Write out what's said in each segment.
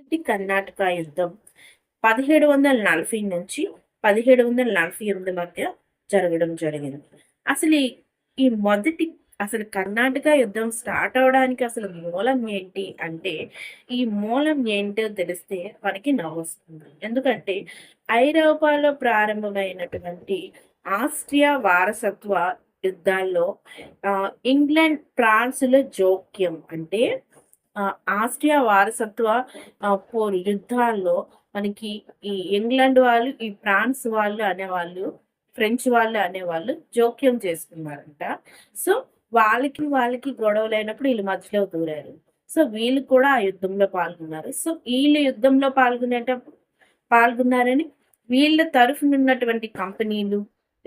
కర్ణాటక యుద్ధం పదిహేడు వందల నలభై నుంచి పదిహేడు వందల నలభై ఎనిమిది మధ్య జరగడం జరిగింది. అసలు ఈ- మొదటి అసలు కర్ణాటక యుద్ధం స్టార్ట్ అవడానికి అసలు మూలం ఏంటి అంటే ఈ మూలం ఏంటో తెలిస్తే మనకి నవ్వు వస్తుంది. ఎందుకంటే ఐరోపాలో ప్రారంభమైనటువంటి ఆస్ట్రియా వారసత్వ యుద్ధాల్లో ఇంగ్లాండ్ ఫ్రాన్స్ల జోక్యం అంటే ఆస్ట్రియా వారసత్వ ఆ, పోరు యుద్ధాల్లో మనకి ఈ ఇంగ్లాండ్ వాళ్ళు ఈ ఫ్రాన్స్ వాళ్ళు అనేవాళ్ళు ఫ్రెంచ్ వాళ్ళు అనేవాళ్ళు జోక్యం చేసుకున్నారంట. సో వాళ్ళకి వాళ్ళకి గొడవలు అయినప్పుడు వీళ్ళు మధ్యలో దూరారు. సో వీళ్ళు కూడా ఆ యుద్ధంలో పాల్గొన్నారు. సో వీళ్ళు యుద్ధంలో పాల్గొనేటప్పుడు పాల్గొన్నారని వీళ్ళ తరఫున ఉన్నటువంటి కంపెనీలు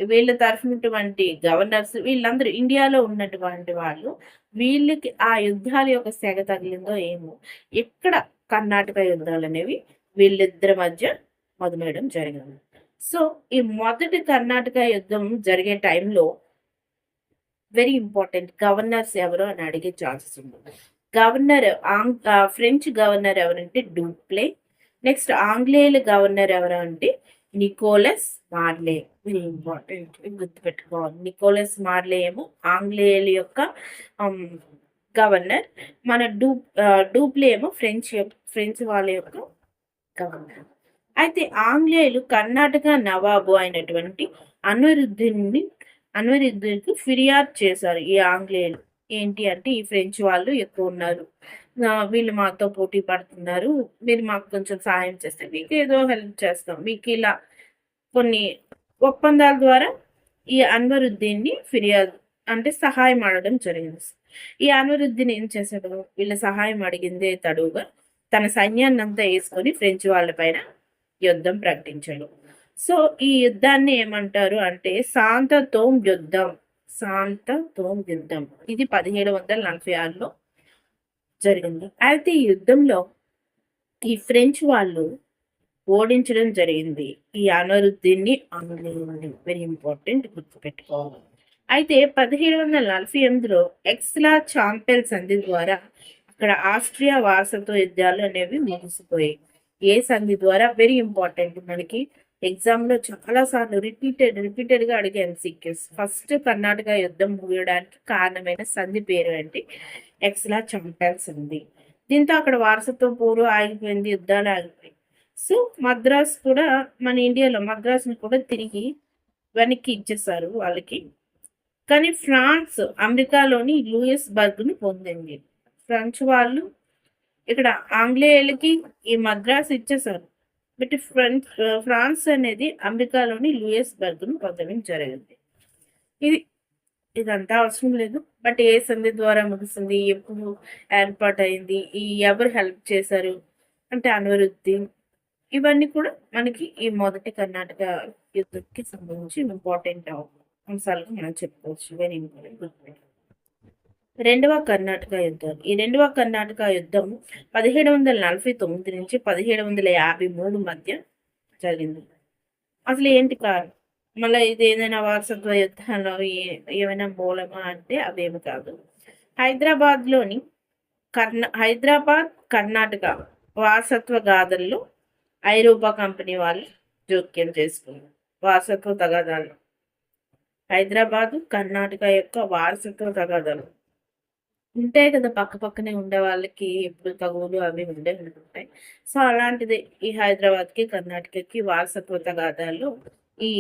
వీళ్ళ తరఫునటువంటి గవర్నర్స్ వీళ్ళందరూ ఇండియాలో ఉన్నటువంటి వాళ్ళు వీళ్ళకి ఆ యుద్ధాల యొక్క సెగ తగిలిందో ఏమో ఇక్కడ కర్ణాటక యుద్ధాలు అనేవి వీళ్ళిద్దరి మధ్య మొదలైడం జరిగింది. సో ఈ మొదటి కర్ణాటక యుద్ధం జరిగే టైంలో వెరీ ఇంపార్టెంట్ గవర్నర్స్ ఎవరు అని అడిగే ఛాన్సెస్ ఉంది గవర్నర్ ఆంగ్ ఫ్రెంచ్ గవర్నర్ ఎవరంటే డూప్లే నెక్స్ట్ ఆంగ్లేయుల గవర్నర్ ఎవరు అంటే నికోలస్ మార్లే. వెరీ ఇంపార్టెంట్ గుర్తుపెట్టుకోవాలి. నికోలస్ మార్లే ఏమో ఆంగ్లేయుల యొక్క గవర్నర్ మన డూ డూప్లే ఏమో ఫ్రెంచ్ ఫ్రెంచ్ వాళ్ళ యొక్క గవర్నర్ అయితే ఆంగ్లేయులు కర్ణాటక నవాబు అయినటువంటి అన్వరుద్దీన్ని అన్వరుద్దీన్కి ఫిర్యాదు చేశారు ఈ ఆంగ్లేయులు. ఏంటి అంటే ఈ ఫ్రెంచ్ వాళ్ళు ఎక్కువ ఉన్నారు. వీళ్ళు మాతో పోటీ పడుతున్నారు. మీరు మాకు కొంచెం సహాయం చేస్తే మీకు ఏదో హెల్ప్ చేస్తాం. మీకు ఇలా కొన్ని ఒప్పందాల ద్వారా ఈ అన్వరుద్దీన్ని ఫిర్యాదు అంటే సహాయం అడగడం జరిగింది. ఈ అన్వరుద్దీన్ ఏం చేశాడు? వీళ్ళ సహాయం అడిగిందే తడువుగా తన సైన్యాన్ని అంతా వేసుకొని ఫ్రెంచ్ వాళ్ళ పైన యుద్ధం ప్రకటించాడు. సో ఈ యుద్ధాన్ని ఏమంటారు అంటే శాంత తోం యుద్ధం. శాంత తోం యుద్ధం. ఇది పదిహేడు వందల నలభై ఆరులో జరిగింది. అయితే ఈ యుద్ధంలో ఈ ఫ్రెంచ్ వాళ్ళు ఓడించడం జరిగింది. ఈ అనరుద్దీన్ని ఆంగ్లేయుల్ని వెరీ ఇంపార్టెంట్ గుర్తుపెట్టుకోవాలి. అయితే పదిహేడు వందల నలభై ఎనిమిదిలో ఎక్స్లా చాంపెల్ సంధి ద్వారా అక్కడ ఆస్ట్రియా వారసత్వ యుద్ధాలు అనేవి ముగిసిపోయాయి. ఏ సంధి ద్వారా? వెరీ ఇంపార్టెంట్ మనకి ఎగ్జామ్లో చాలా సార్లు రిపీటెడ్ రిపీటెడ్గా అడిగే ఎంసీక్యూస్ ఫస్ట్ కర్ణాటక యుద్ధం ముగియడానికి కారణమైన సంధి పేరు ఏంటి? ఎక్స్లా చంపాల్ ఉంది. దీంతో అక్కడ వారసత్వ పోరు ఆగిపోయింది యుద్ధాలు ఆగిపోయాయి సో మద్రాస్ కూడా మన ఇండియాలో మద్రాస్ని కూడా తిరిగి వెనక్కి ఇచ్చేసారు వాళ్ళకి. కానీ ఫ్రాన్స్ అమెరికాలోని లూయిస్ బర్గ్ని పొందింది. ఫ్రెంచ్ వాళ్ళు ఇక్కడ ఆంగ్లేయులకి ఈ మద్రాస్ ఇచ్చేసారు. బట్ ఫ్రెంచ్ ఫ్రాన్స్ అనేది అమెరికాలోని లూయస్ బర్గ్ను పొందడం జరిగింది. ఇది ఇదంతా అవసరం లేదు. బట్ ఏ సంధి ద్వారా ముగిసింది? ఎప్పుడు ఏర్పాటైంది? ఈ ఎవరు హెల్ప్ చేశారు? అంటే అనువృద్ధి ఇవన్నీ కూడా మనకి ఈ మొదటి కర్ణాటక యుద్ధంకి సంబంధించి ఇంపార్టెంట్ అంశాలుగా మనం చెప్పుకోవచ్చు. వెరీ ఇంపార్టెంట్ రెండవ కర్ణాటక యుద్ధం. ఈ రెండవ కర్ణాటక యుద్ధం పదిహేడు వందల నలభై తొమ్మిది నుంచి పదిహేడు వందల యాభై మూడు మధ్య జరిగింది. అసలు ఏంటి కారణం? మళ్ళీ ఇది ఏదైనా వారసత్వ యుద్ధాలు ఏ- ఏమైనా మూలమా అంటే అవేమి కాదు. హైదరాబాద్లోని కర్ణ హైదరాబాద్ కర్ణాటక వారసత్వ గాథల్లో ఐరోపా కంపెనీ వాళ్ళు జోక్యం చేసుకున్నారు. వారసత్వ తగాదాలు. హైదరాబాదు కర్ణాటక యొక్క వారసత్వ తగాదాలు. ఉంటాయి కదా పక్క పక్కనే ఉండే వాళ్ళకి ఎప్పుడు తగువులు అవి ఉండే ఉంటాయి. సో అలాంటిది ఈ హైదరాబాద్కి కర్ణాటకకి వారసత్వ తగాదాలు ఈ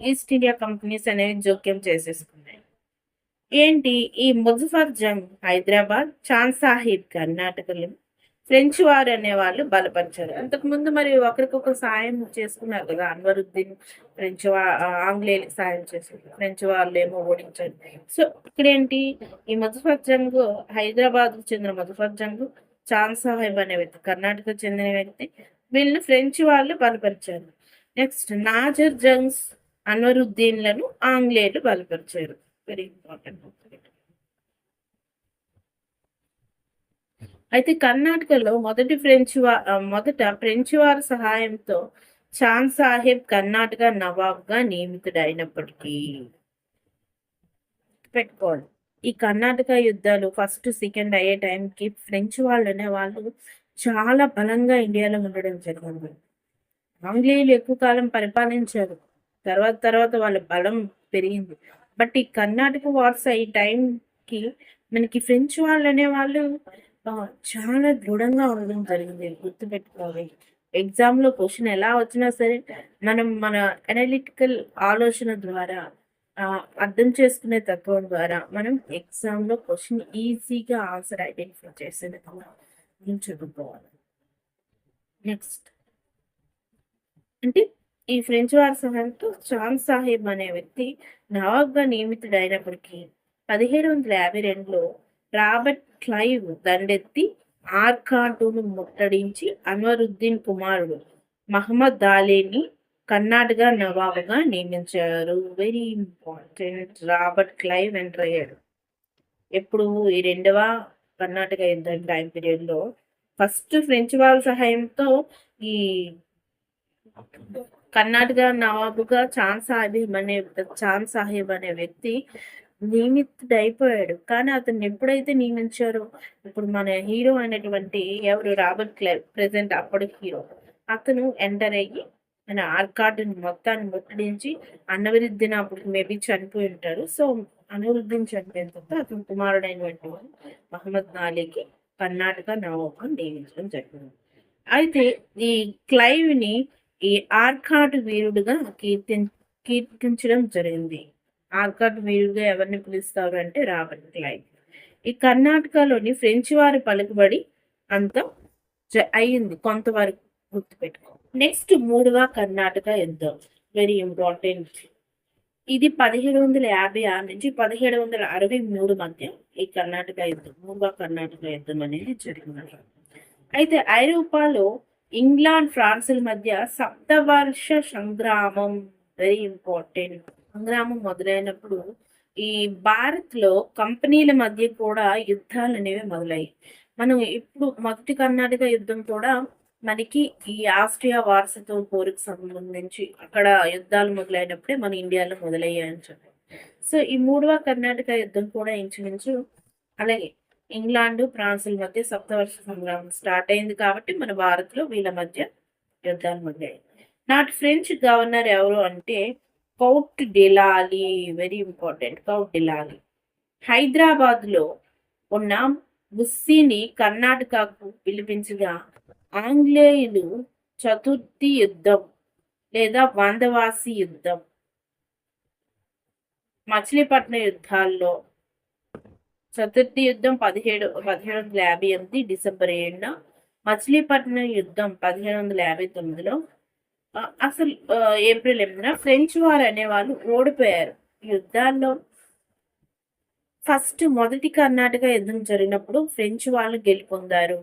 ఈస్ట్ ఇండియా కంపెనీస్ అనేవి జోక్యం చేసేసుకున్నాయి. ఏంటి? ఈ ముజఫర్ జంగ్ హైదరాబాద్ చాన్ సాహిబ్ కర్ణాటకలో ఫ్రెంచ్ వారు అనేవాళ్ళు బలపరిచారు. అంతకుముందు మరి ఒకరికొకరు సాయం చేసుకున్నారు కదా అన్వరుద్దీన్ ఫ్రెంచ్ వా ఆంగ్లేయులకు సాయం చేశారు. ఫ్రెంచ్ వాళ్ళు ఏమో ఓడించారు. సో ఇక్కడేంటి? ఈ ముజఫర్ జంగ్ హైదరాబాద్ చెందిన ముజఫర్ జంగ్ చాన్ సాహెబ్ అనే వ్యక్తి కర్ణాటక చెందిన వ్యక్తి వీళ్ళని ఫ్రెంచ్ వాళ్ళు బలపరిచారు. నెక్స్ట్ నాజర్ జంగ్స్ అన్వరుద్దీన్లను ఆంగ్లేయులు బలపరిచారు. వెరీ ఇంపార్టెంట్ అయితే కర్ణాటకలో మొదటి ఫ్రెంచ్ మొదట ఫ్రెంచ్ వారి సహాయంతో చాంద్ సాహెబ్ కర్ణాటక నవాబ్గా నియమితుడైనప్పటికీ పెట్టుకోవాలి. ఈ కర్ణాటక యుద్ధాలు ఫస్ట్ సెకండ్ అయ్యే టైంకి ఫ్రెంచ్ వాళ్ళు అనే వాళ్ళు చాలా బలంగా ఇండియాలో ఉండడం జరిగింది. ఆంగ్లేయులు ఎక్కువ కాలం పరిపాలించారు. తర్వాత తర్వాత వాళ్ళ బలం పెరిగింది. బట్ ఈ కర్ణాటక వార్స్ ఈ టైంకి మనకి ఫ్రెంచ్ వాళ్ళు అనే వాళ్ళు చాలా దృఢంగా ఉండడం జరిగింది. గుర్తుపెట్టుకోవాలి ఎగ్జామ్లో క్వశ్చన్ ఎలా వచ్చినా సరే మనం మన అనలిటికల్ ఆలోచన ద్వారా అర్థం చేసుకునే తత్వం ద్వారా మనం ఎగ్జామ్లో క్వశ్చన్ ఈజీగా ఆన్సర్ ఐడెంటిఫై చేసే విధంగా నేను చదువుకోవాలి. నెక్స్ట్ అంటే ఈ ఫ్రెంచ్ వారి సహాయంతో చాంద్ సాహిబ్ అనే వ్యక్తి నవాబ్గా నియమితుడైనప్పటికీ పదిహేడు వందల యాభై రెండులో రాబర్ట్ క్లైవ్ దండెత్తి ఆర్కాటును ముట్టడించి అన్వరుద్దీన్ కుమారుడు మహమ్మద్ దాలేని కర్ణాటక నవాబుగా నియమించారు. Very important Robert Clive enter అయ్యాడు. ఎప్పుడు? ఈ రెండవ కర్ణాటక యుద్ధం టైం పీరియడ్లో ఫస్ట్ ఫ్రెంచ్ వాళ్ళ సహాయంతో ఈ కర్ణాటక నవాబుగా చాన్ సాహిబ్ అనే చాన్ సాహిబ్ అనే వ్యక్తి నియమితుడైపోయాడు. కానీ అతన్ని ఎప్పుడైతే నియమించారో ఇప్పుడు మన హీరో అయినటువంటి ఎవరు రాబర్ట్ క్లైవ్ ప్రెసెంట్ అప్పటి హీరో అతను ఎంటర్ అయ్యి మన ఆర్కార్డుని మొత్తాన్ని ముట్టడించి అన్నవృద్ధిన అప్పుడు మేబీ చనిపోయి ఉంటారు. సో అనువృద్ధిని చనిపోయిన తర్వాత అతను కుమారుడైనటువంటి మహమ్మద్ నాలీకి కర్ణాటక నవాబుగా నియమించడం జరిగింది. అయితే ఈ క్లైవ్ని ఈ ఆర్కాట్ వీరుడుగా కీర్తి కీర్తించడం జరిగింది. ఆర్కాట్ మీరుగా ఎవరిని పిలుస్తారు అంటే రాబర్ట్ క్లైవ్ ఈ కర్ణాటకలోని ఫ్రెంచ్ వారి పలుకుబడి అంత జ- అయ్యింది. కొంతవరకు గుర్తుపెట్టుకో. నెక్స్ట్ మూడవ కర్ణాటక యుద్ధం. Very important. ఇది పదిహేడు వందల యాభై ఆరు నుంచి పదిహేడు వందల అరవై మూడు మధ్య ఈ కర్ణాటక యుద్ధం మూడవ కర్ణాటక యుద్ధం అనేది జరిగింది. అయితే ఐరోపాలో ఇంగ్లాండ్ ఫ్రాన్సుల మధ్య సప్తవర్ష సంగ్రామం. Very important. సంగ్రామం మొదలైనప్పుడు ఈ భారత్లో కంపెనీల మధ్య కూడా యుద్ధాలు అనేవి మొదలయ్యాయి. మనం ఇప్పుడు మొదటి కర్ణాటక యుద్ధం కూడా మనకి ఈ ఆస్ట్రియా వారసత్వ పోరుకు సంబంధించి అక్కడ యుద్ధాలు మొదలైనప్పుడే మన ఇండియాలో మొదలయ్యాయని చెప్పి సో ఈ మూడవ కర్ణాటక యుద్ధం కూడా ఇంచుమించు అలాగే ఇంగ్లాండ్ ఫ్రాన్స్ల మధ్య సప్తవర్ష సంగ్రామం స్టార్ట్ అయింది కాబట్టి మన భారత్లో వీళ్ళ మధ్య యుద్ధాలు మొదలయ్యాయి. నాటి ఫ్రెంచ్ గవర్నర్ ఎవరు అంటే కౌట్ డిలాలి వెరీ ఇంపార్టెంట్ కౌట్ డిలాలి. హైదరాబాద్లో ఉన్న బుస్సీని కర్ణాటకకు పిలిపించగా ఆంగ్లేయులు చతుర్థి యుద్ధం లేదా వందవాసి యుద్ధం. మచిలీపట్నం యుద్ధాల్లో చతుర్థి యుద్ధం పదిహేడు పదిహేడు వందల యాభై ఎనిమిది డిసెంబర్ ఏడున మచిలీపట్నం యుద్ధం పదిహేడు వందల యాభై తొమ్మిదిలో అసలు ఏప్రిల్ ఎనిమిదిన ఫ్రెంచ్ వారు అనేవాళ్ళు ఓడిపోయారు. యుద్ధాల్లో ఫస్ట్ మొదటి కర్ణాటక యుద్ధం జరిగినప్పుడు ఫ్రెంచ్ వాళ్ళు గెలుపొందారు.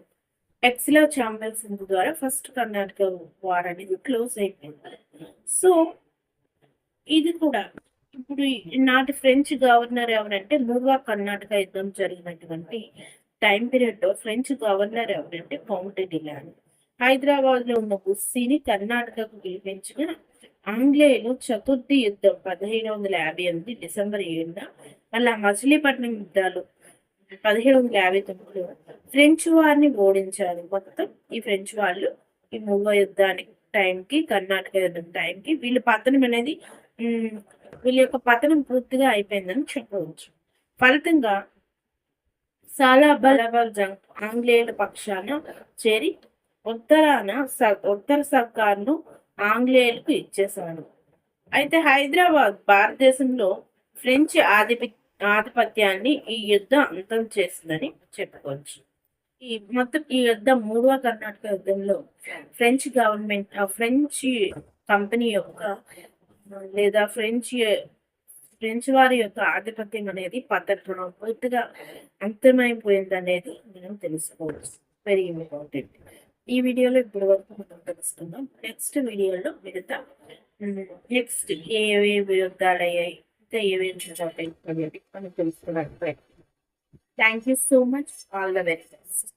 ఎక్స్లో ఛాంపియన్స్ సింధు ద్వారా ఫస్ట్ కర్ణాటక వార్ అనేది క్లోజ్ అయిపోయింది. సో ఇది కూడా ఇప్పుడు నాటి ఫ్రెంచ్ గవర్నర్ ఎవరంటే మూడవ కర్ణాటక యుద్ధం జరిగినటువంటి టైం పీరియడ్లో ఫ్రెంచ్ గవర్నర్ ఎవరంటే కౌంట్ డిలాన్ హైదరాబాద్లో ఉన్న బుస్సీని కర్ణాటకకు గెలిపించిన ఆంగ్లేయులు చతుర్థి యుద్ధం పదిహేడు వందల యాభై ఎనిమిది డిసెంబర్ ఏడున మళ్ళా మచిలీపట్నం యుద్ధాలు పదిహేడు వందల యాభై తొమ్మిదిలో ఫ్రెంచ్ వారిని ఓడించారు. మొత్తం ఈ ఫ్రెంచ్ వాళ్ళు ఈ మూడవ యుద్ధానికి టైంకి కర్ణాటక యుద్ధం టైంకి వీళ్ళ పతనం అనేది వీళ్ళ యొక్క పతనం పూర్తిగా అయిపోయిందని చెప్పవచ్చు. ఫలితంగా సాలా బలబల్ జంగ్ ఆంగ్లేయుల పక్షాన చేరి ఉత్తరాన స- ఉత్తర సర్కార్ను ఆంగ్లేయులకు ఇచ్చేశాడు. అయితే హైదరాబాద్ భారతదేశంలో ఫ్రెంచ్ ఆధిపత్య ఆధిపత్యాన్ని ఈ యుద్ధం అంతం చేసిందని చెప్పుకోవచ్చు. ఈ మొత్తం ఈ యుద్ధం మూడవ కర్ణాటక యుద్ధంలో ఫ్రెంచ్ గవర్నమెంట్ ఫ్రెంచ్ కంపెనీ యొక్క లేదా ఫ్రెంచ్ ఫ్రెంచ్ వారి యొక్క ఆధిపత్యం అనేది పద్ధతిలో పూర్తిగా అంతమైపోయింది అనేది మనం తెలుసుకోవచ్చు. వెరీ ఇంపార్టెంట్ ఈ వీడియోలో ఇప్పుడు వరకు మనం తెలుసుకుందాం. నెక్స్ట్ వీడియోలో మిగతా నెక్స్ట్ ఏవేవి యుద్ధాలు అయ్యాయి ఇంకా ఏమేమి అనేది మనం తెలుసుకోవడానికి thank you so much all the very best